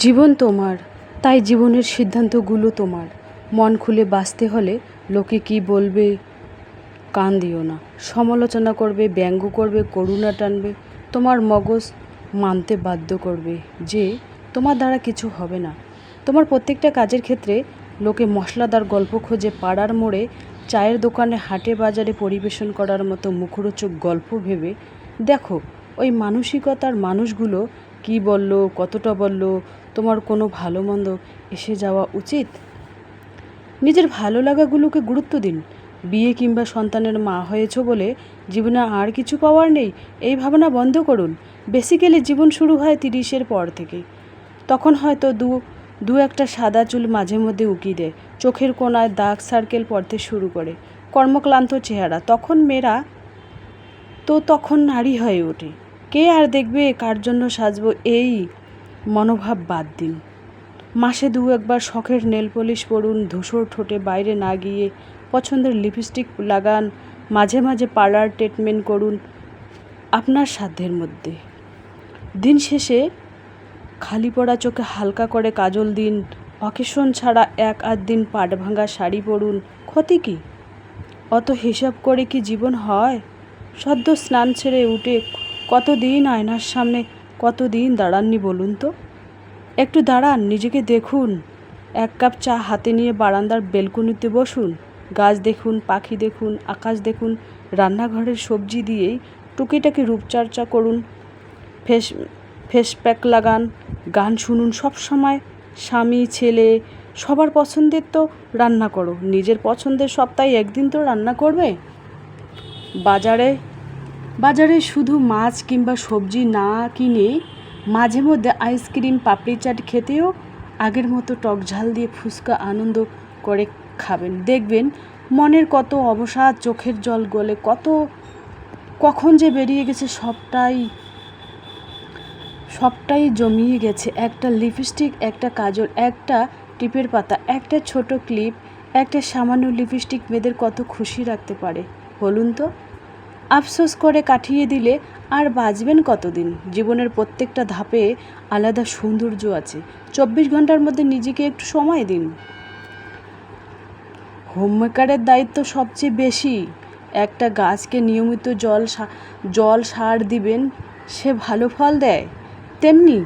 জীবন তোমার, তাই জীবনের সিদ্ধান্তগুলো তোমার। মন খুলে বাঁচতে হলে লোকে কি বলবে কান দিও না। সমালোচনা করবে, ব্যঙ্গ করবে, করুণা টানবে, তোমার মগজ মানতে বাধ্য করবে যে তোমার দ্বারা কিছু হবে না। তোমার প্রত্যেকটা কাজের ক্ষেত্রে লোকে মশলাদার গল্প খোঁজে, পাড়ার মোড়ে, চায়ের দোকানে, হাটে বাজারে পরিবেশন করার মতো মুখরোচক গল্প ভেবে। দেখো, ওই মানসিকতার মানুষগুলো কি বলল, কতটা বলল, তোমার কোনো ভালো মন্দ এসে যাওয়া উচিত? নিজের ভালো লাগাগুলোকে গুরুত্ব দিন। বিয়ে কিংবা সন্তানের মা হয়েছো বলে জীবনে আর কিছু পাওয়ার নেই, এই ভাবনা বন্ধ করুন। বেসিক্যালি জীবন শুরু হয় তিরিশের পর থেকে। তখন হয়তো দু দু একটা সাদা চুল মাঝে মধ্যে উকি দেয়, চোখের কোনায় দাগ সার্কেল পড়তে শুরু করে। কর্মক্লান্ত চেহারা, তখন মেয়েরা তো তখন নারী হয়ে ওঠে। কে আর দেখবে কার জন্য সাজবো এই মনোভাব বাদ দিন। মাসে দু একবার শখের নেল পলিশ পরুন, ধূসর ঠোঁটে বাইরে না গিয়ে পছন্দের লিপস্টিক লাগান, মাঝে মাঝে পার্লার ট্রিটমেন্ট করুন আপনার সাধ্যের মধ্যে। দিন শেষে খালি পড়া চোখে হালকা করে কাজল দিন, অকেশন ছাড়া এক আধ দিন পাট ভাঙা শাড়ি পরুন। ক্ষতি কি? অত হিসাব করে কি জীবন হয়? সদ্য স্নান ছেড়ে উঠে কতদিন আয়নার সামনে কতদিন দাঁড়াননি বলুন তো? একটু দাঁড়ান, নিজেকে দেখুন। এক কাপ চা হাতে নিয়ে বারান্দার বেলকুনিতে বসুন। গাছ দেখুন, পাখি দেখুন, আকাশ দেখুন, রান্নাঘরের সবজি দিয়েই টুকিটাকি রূপচর্চা করুন। ফেস ফেস প্যাক লাগান, গান শুনুন। সব সময় স্বামী, ছেলে, সবার পছন্দের তো রান্না করো। নিজের পছন্দের সপ্তাহে একদিন তো রান্না করবে? বাজারে বাজারে শুধু মাছ কিংবা সবজি না কিনে মাঝে মধ্যে আইসক্রিম, পাপড়ি চাট খেতেও আগের মতো টক ঝাল দিয়ে ফুচকা আনন্দ করে খাবেন। দেখবেন মনের কত অবসাদ, চোখের জল গলে কত, কখন যে বেরিয়ে গেছে সবটাই সবটাই জমিয়ে গেছে। একটা লিপস্টিক, একটা কাজল, একটা টিপের পাতা, একটা ছোট ক্লিপ, একটা সামান্য লিপস্টিক মেয়েদের কত খুশি রাখতে পারে। বলুন তো? আফসোস করে কাটিয়ে দিলে আর বাঁচবেন কতদিন? জীবনের প্রত্যেকটা ধাপে আলাদা সৌন্দর্য আছে। চব্বিশ ঘণ্টার মধ্যে নিজেকে একটু সময় দিন। হোমমেকারের দায়িত্ব সবচেয়ে বেশি। একটা গাছকে নিয়মিত জল জল সার দিবেন, সে ভালো ফল দেয়। তেমনি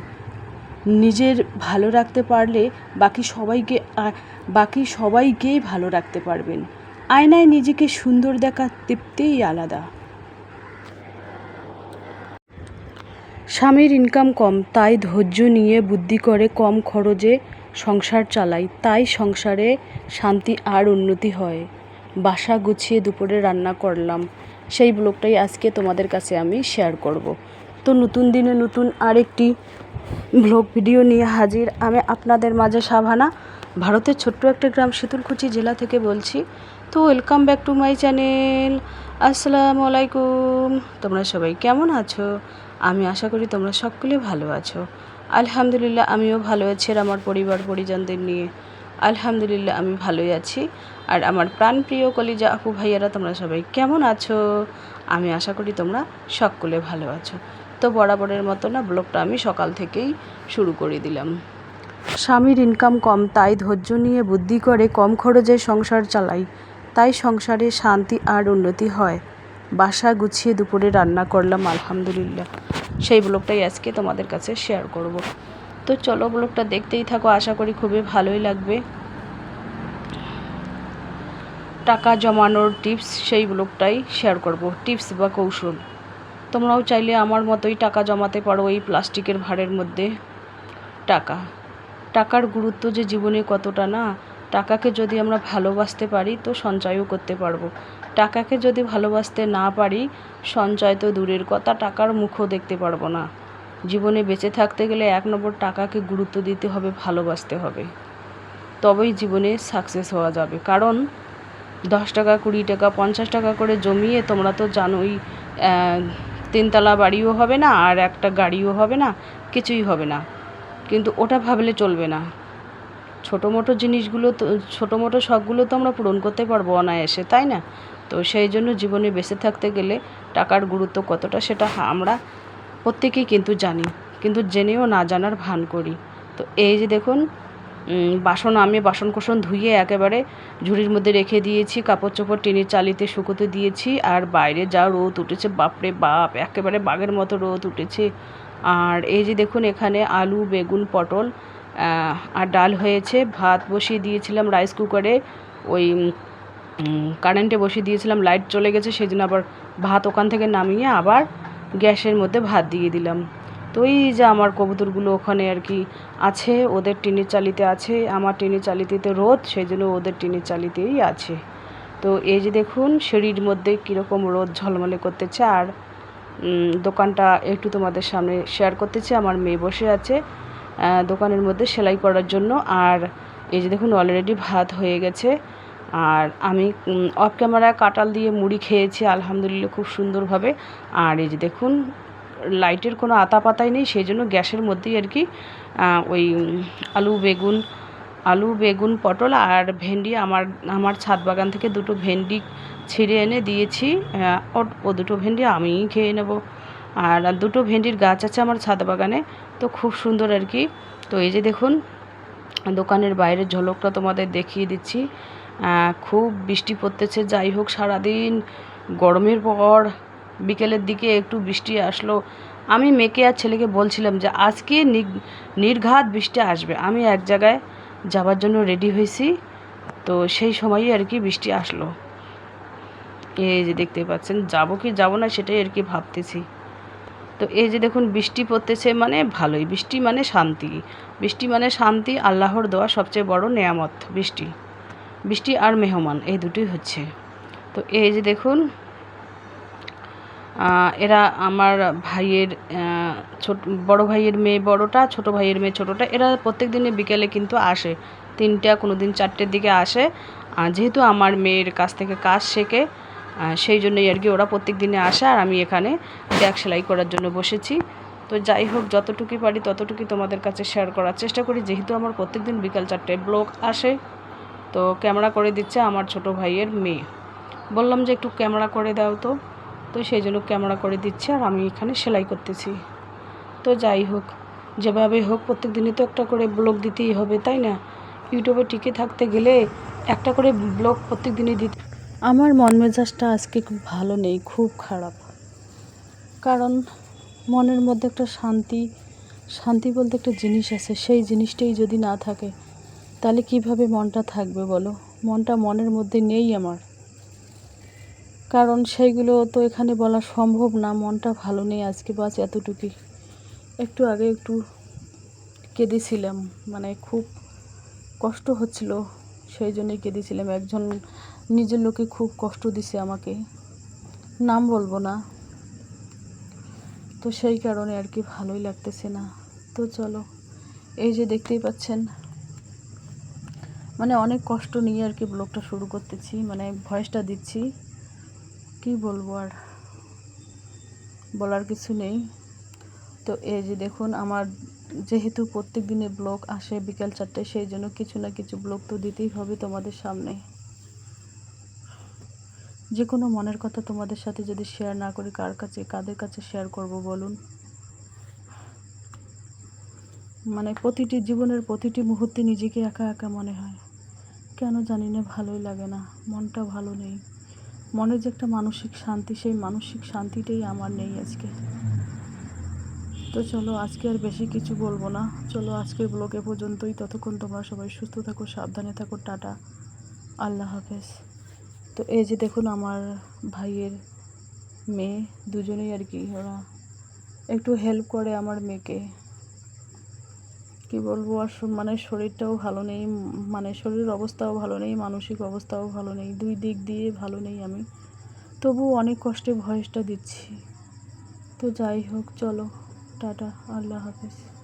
নিজের ভালো রাখতে পারলে বাকি সবাইকে বাকি সবাইকেই ভালো রাখতে পারবেন। আয়নায় নিজেকে সুন্দর দেখা তৃপ্তিই আলাদা। স্বামীর ইনকাম কম, তাই ধৈর্য নিয়ে বুদ্ধি করে কম খরচে সংসার চালাই, তাই সংসারে শান্তি আর উন্নতি হয়। বাসা গুছিয়ে দুপুরে রান্না করলাম। সেই ব্লগটাই আজকে তোমাদের কাছে আমি শেয়ার করব। তো নতুন দিনে নতুন আরেকটি ব্লগ ভিডিও নিয়ে হাজির আমি আপনাদের মাঝে সাভানা, ভারতের ছোট্ট একটা গ্রাম শীতলকুচি জেলা থেকে বলছি। তো welcome back to my channel আসসালামু আলাইকুম। তোমরা সবাই কেমন আছো? আমি আশা করি তোমরা সকলে ভালো আছো। আলহামদুলিল্লাহ, আমিও ভালো আছি আর আমার পরিবার পরিজনদের নিয়ে। আলহামদুলিল্লাহ, আমি ভালোই আছি। আর আমার প্রাণপ্রিয় কলিজা আপু ভাইয়ারা, তোমরা সবাই কেমন আছো? আমি আশা করি তোমরা সকলে ভালো আছো। তো বরাবরের মতো না, ব্লগটা আমি সকাল থেকেই শুরু করে দিলাম। স্বামীর ইনকাম কম, তাই ধৈর্য নিয়ে বুদ্ধি করে কম খরচে সংসার চালাই। তাই সংসারে শান্তি আর উন্নতি হয়। বাসা গুছিয়ে দুপুরে রান্না করলাম, আলহামদুলিল্লাহ। সেই ব্লগটাই আজকে তোমাদের কাছে শেয়ার করব। তো চলো ব্লগটা দেখতেই থাকো, আশা করি খুবই ভালোই লাগবে। টাকা জমানোর টিপস সেই ব্লগটাই শেয়ার করব। টিপস বা কৌশল। তোমরাও চাইলে আমার মতোই টাকা জমাতে পারো এই প্লাস্টিকের ভাঁড়ের মধ্যে। টাকা। টাকার গুরুত্ব যে জীবনে কতটা না, টাকাকে যদি আমরা ভালোবাসতে পারি তো সঞ্চয়ও করতে পারব। টাকাকে যদি ভালোবাসতে না পারি, সঞ্চয় তো দূরের কথা, টাকার মুখও দেখতে পারব না। জীবনে বেঁচে থাকতে গেলে এক নম্বর টাকাকে গুরুত্ব দিতে হবে, ভালোবাসতে হবে। তবেই জীবনে সাকসেস হওয়া যাবে। কারণ, দশ টাকা, কুড়ি টাকা, পঞ্চাশ টাকা করে জমিয়ে তোমরা তো জানোই তিনতলা বাড়িও হবে না, আর একটা গাড়িও হবে না, কিছুই হবে না। কিন্তু ওটা ভাবলে চলবে না। ছোটো মোটো জিনিসগুলো তো ছোটো মোটো শখগুলো তো আমরা পূরণ করতে পারব অনায়াসে, তাই না? তো সেই জন্য জীবনে বেঁচে থাকতে গেলে টাকার গুরুত্ব কতটা সেটা আমরা প্রত্যেকেই কিন্তু জানি। কিন্তু জেনেও না জানার ভান করি। তো এই যে দেখুন বাসন আমি বাসন কোসন ধুয়ে একেবারে ঝুড়ির মধ্যে রেখে দিয়েছি কাপড় চোপড় টিনের চালিতে শুকোতে দিয়েছি, আর বাইরে যা রোদ উঠেছে, বাপরে বাপ, একেবারে বাঘের মতো রোদ উঠেছে। আর এই যে দেখুন, এখানে আলু, বেগুন, পটল আর ডাল হয়েছে। ভাত বসিয়ে দিয়েছিলাম রাইস কুকারে ওই কারেন্টে বসিয়ে দিয়েছিলাম লাইট চলে গেছে সেই জন্য আবার ভাত ওখান থেকে নামিয়ে আবার গ্যাসের মধ্যে ভাত দিয়ে দিলাম। তো এই যে আমার কবুতরগুলো ওখানে আর কি আছে, ওদের টিনের চালিতে আছে, আমার টিনের চালিতে রোদ সেই জন্য ওদের টিনের চালিতেই আছে। তো এই যে দেখুন, সিঁড়ির মধ্যে কীরকম রোদ ঝলমলে করতেছে, আর দোকানটা একটু তোমাদের সামনে শেয়ার করতেছি, আমার মেয়ে বসে আছে দোকানের মধ্যে সেলাই করার জন্য, আর এই যে দেখুন অলরেডি ভাত হয়ে গেছে। আর আমি অফ ক্যামেরায় কাটাল দিয়ে মুড়ি খেয়েছি আলহামদুলিল্লাহ খুব সুন্দরভাবে। আর এই যে দেখুন লাইটের কোনো আতা পাতাই নেই, সেই জন্য গ্যাসের মধ্যেই আর কি ওই আলু, বেগুন আলু, বেগুন, পটল আর ভেন্ডি আমার আমার ছাদ বাগান থেকে দুটো ভেন্ডি ছিঁড়ে এনে দিয়েছি। ও- দুটো ভেন্ডি আমিই খেয়ে নেব। আর দুটো ভেন্ডির গাছ আছে আমার ছাদ বাগানে, তো খুব সুন্দর আর কি। তো এই যে দেখুন, দোকানের বাইরের ঝলকটা তোমাদের দেখিয়ে দিচ্ছি। খুব বৃষ্টি পড়তেছে। যাই হোক, সারাদিন গরমের পর বিকেলের দিকে একটু বৃষ্টি আসলো। আমি মেয়েকে আর ছেলেকে বলছিলাম যে, আজকে নির্ঘাত বৃষ্টি আসবে। আমি এক জায়গায় যাবার জন্য রেডি হয়েছি। তো সেই সময়ই আর কি বৃষ্টি আসলো। এই যে দেখতে পাচ্ছেন, যাব কি যাব না সেটাই আর কি ভাবতেছি। তো এই যে দেখুন, বৃষ্টি পড়তেছে মানে ভালোই। বৃষ্টি মানে শান্তি। বৃষ্টি মানে শান্তি, আল্লাহর দেওয়া সবচেয়ে বড় নেয়ামত বৃষ্টি। বৃষ্টি আর মেহমান, এই দুটি হচ্ছে। তো এই যে দেখুন এরা আমার ভাইয়ের ছোট, বড় ভাইয়ের মেয়ে বড়টা, ছোট ভাইয়ের মেয়ে ছোটটা, এরা প্রত্যেক দিনে বিকেলে কিন্তু আসে। তিনটা কোনো দিন চারটের দিকে আসে। যেহেতু আমার মেয়ের কাছ থেকে কাজ শেখে সেই জন্যই আর কি ওরা প্রত্যেক দিনে আসে আর আমি এখানে ব্যাগ সেলাই করার জন্য বসেছি। তো যাই হোক, যতটুকুই পারি ততটুকুই তোমাদের কাছে শেয়ার করার চেষ্টা করি। যেহেতু আমার প্রত্যেক দিন বিকাল চারটে ব্লগ আসে তো ক্যামেরা করে দিচ্ছে আমার ছোট ভাইয়ের মেয়ে। বললাম যে একটু ক্যামেরা করে দাও তো। তো সেই জন্য ক্যামেরা করে দিচ্ছে আর আমি এখানে সেলাই করতেছি। তো যাই হোক, যেভাবে হোক প্রত্যেক দিনই তো একটা করে ব্লগ দিতেই হবে, তাই না? ইউটিউবে টিকে থাকতে গেলে একটা করে ব্লগ প্রত্যেক দিনই দিতে আমার মন মেজাজটা আজকে খুব ভালো নেই, খুব খারাপ। কারণ মনের মধ্যে একটা শান্তি শান্তি বলতে একটা জিনিস আছে, সেই জিনিসটাই যদি না থাকে তাহলে কীভাবে মনটা থাকবে বলো? মনটা মনের মধ্যে নেই আমার। কারণ সেইগুলো তো এখানে বলা সম্ভব না, মনটা ভালো নেই আজকে বাস এতটুকুই। একটু আগে একটু কেঁদেছিলাম মানে খুব কষ্ট হচ্ছিল, সেই জন্যই কেঁদেছিলাম। একজন নিজের লোকে খুব কষ্ট দিছে আমাকে। নাম বলব না। তো সেই কারণে আর কি ভালোই লাগতেছে না। তো চলো, এই যে দেখতেই পাচ্ছেন মানে অনেক কষ্ট নিয়ে আর কি ব্লগটা শুরু করতেছি মানে ভয়েসটা দিচ্ছি। কি বলব আর? বলার কিছু নেই। তো এই যে দেখুন, আমার যেহেতু প্রত্যেক দিনে ব্লগ আসে বিকাল চারটায়, সেই জন্য কিছু না কিছু ব্লগ তো দিতেই হবে তোমাদের সামনে। যে কোনো মনের কথা তোমাদের সাথে যদি শেয়ার না করি, কার কাছে, কাদের কাছে শেয়ার করব বলুন? মানে প্রতিটি জীবনের প্রতিটি মুহূর্তে নিজেকে একা একা মনে হয়। কেন জানি না, ভালোই লাগে না। মনটা ভালো নেই। মনে যে একটা মানসিক শান্তি, সেই মানসিক শান্তিটাই আমার নেই আজকে। তো চলো, আজকে আর বেশি কিছু বলব না। চলো, আজকের ব্লগ পর্যন্তই। ততক্ষণ তোমরা সবাই সুস্থ থাকো, সাবধানে থাকো, টাটা। আল্লাহ হাফেজ। তো এই যে দেখুন, আমার ভাইয়ের মেয়ে, দুজনেই আর কি, ওরা একটু হেল্প করে আমার মেয়েকে। কি বলব, আর মানে শরীরটাও ভালো নেই মানে শরীরের অবস্থাও ভালো নেই, মানসিক অবস্থাও ভালো নেই, দুই দিক দিয়ে ভালো নেই আমি। তবু অনেক কষ্টে ভয়েসটা দিচ্ছি। তো যাই হোক, চলো, টাটা, আল্লাহ হাফেজ।